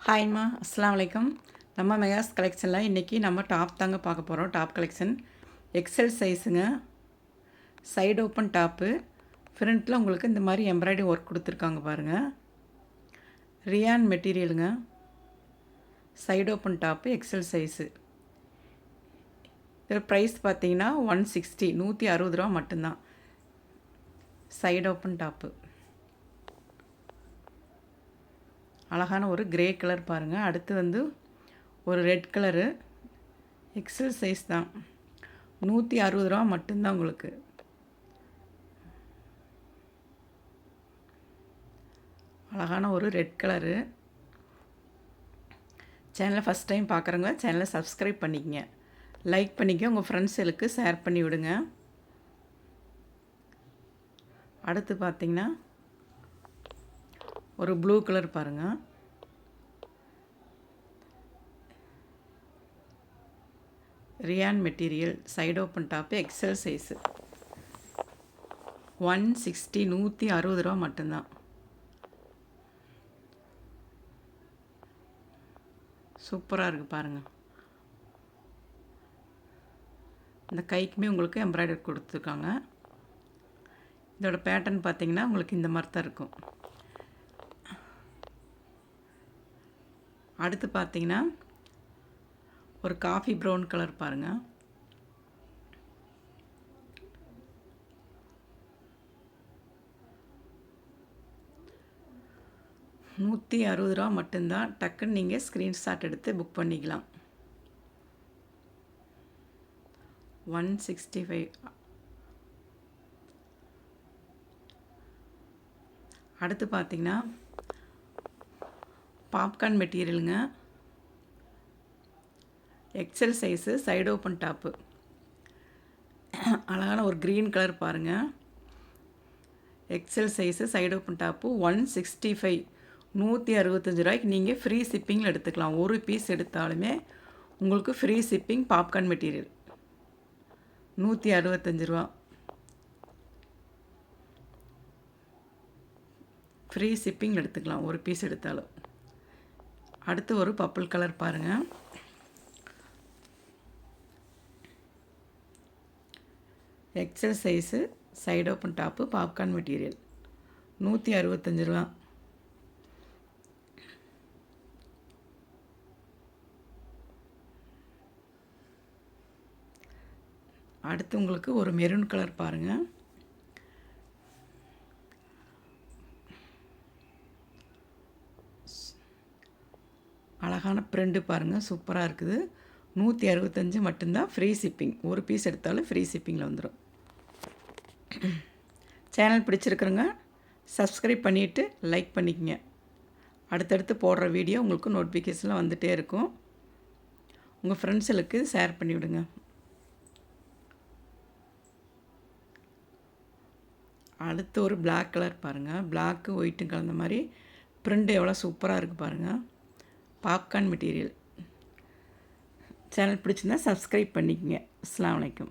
ஹாய்மா அஸ்லாம் வலைக்கம் நம்ம மெகாஸ் கலெக்ஷனில் இன்றைக்கி நம்ம டாப் தாங்க பார்க்க போகிறோம் டாப் கலெக்ஷன் எக்ஸல் சைஸுங்க சைடு ஓப்பன் டாப்பு ஃப்ரண்ட்டில் உங்களுக்கு இந்த மாதிரி எம்ப்ராய்டரி ஒர்க் கொடுத்துருக்காங்க பாருங்கள் rayon மெட்டீரியலுங்க side open top XL size இதில் ப்ரைஸ் பார்த்தீங்கன்னா ஒன் சிக்ஸ்டி நூற்றி அறுபது ரூபா மட்டும்தான். சைடு ஓப்பன் டாப்பு அழகான ஒரு கிரே கலர் பாருங்கள் அடுத்து வந்து ஒரு ரெட் கலரு எக்ஸல் சைஸ் தான். நூற்றி அறுபது ரூபா மட்டும்தான் உங்களுக்கு. அழகான ஒரு ரெட் கலரு சேனலை ஃபஸ்ட் டைம் பார்க்குறவங்க சேனலை சப்ஸ்கிரைப் பண்ணிக்கங்க. லைக் பண்ணிக்க உங்கள் ஃப்ரெண்ட்ஸுகளுக்கு ஷேர் பண்ணி விடுங்க அடுத்து பார்த்திங்கன்னா ஒரு ப்ளூ கலர் பாருங்கள் rayon material side open top XL size one sixty நூற்றி அறுபது ரூபா மட்டும்தான். சூப்பராக இருக்குது பாருங்கள் இந்த கைக்குமே உங்களுக்கு எம்ப்ராய்டரி கொடுத்துருக்காங்க. இதோட பேட்டர்ன் பார்த்திங்கன்னா உங்களுக்கு இந்த மாதிரி தான் இருக்கும். அடுத்து பார்த்தீங்கன்னா ஒரு காஃபி ப்ரௌன் கலர் பாருங்கள் நூற்றி அறுபது ரூபா மட்டும்தான் டக்குன்னு நீங்கள் ஸ்க்ரீன்ஷாட் எடுத்து புக் பண்ணிக்கலாம். ஒன் சிக்ஸ்டி ஃபைவ் அடுத்து பார்த்திங்கன்னா popcorn மெட்டீரியலுங்க. XL size side open top அழகான ஒரு க்ரீன் கலர் பாருங்கள் XL size side open top one sixty five நூற்றி அறுபத்தஞ்சி ரூபாய்க்கு நீங்கள் ஃப்ரீ ஷிப்பிங்கில் எடுத்துக்கலாம். ஒரு பீஸ் எடுத்தாலுமே உங்களுக்கு ஃப்ரீ ஷிப்பிங் பாப்கார்ன் மெட்டீரியல். நூற்றி அறுபத்தஞ்சி ரூபா. ஃப்ரீ ஷிப்பிங் எடுத்துக்கலாம். ஒரு பீஸ் எடுத்தாலும். அடுத்து ஒரு பர்பிள் கலர் பாருங்கள் XL size side open top popcorn material நூற்றி அறுபத்தஞ்சு ரூபா. அடுத்து உங்களுக்கு ஒரு மெரூன் கலர் பாருங்கள் அழகான ப்ரிண்ட்டு பாருங்கள் சூப்பராக இருக்குது. நூற்றி அறுபத்தஞ்சு மட்டும்தான் ஃப்ரீ ஷிப்பிங் ஒரு பீஸ் எடுத்தாலும் ஃப்ரீ ஷிப்பிங்கில் வந்துடும் சேனல் பிடிச்சிருக்குறங்க சப்ஸ்கிரைப் பண்ணிவிட்டு லைக் பண்ணிக்கங்க. அடுத்தடுத்து போடுற வீடியோ உங்களுக்கு நோட்டிஃபிகேஷனில் வந்துகிட்டே இருக்கும். உங்கள் ஃப்ரெண்ட்ஸுகளுக்கு ஷேர் பண்ணிவிடுங்க அடுத்து ஒரு பிளாக் கலர் பாருங்கள் பிளாக்கு ஒயிட்டும் கலந்த மாதிரி. ப்ரிண்ட் எவ்வளோ சூப்பராக இருக்குது பாருங்கள் பாப்கார்ன் மெட்டீரியல். சேனல் பிடிச்சிருந்தா சப்ஸ்கிரைப் பண்ணிக்கங்க. அஸ்லாம் வலைக்கம்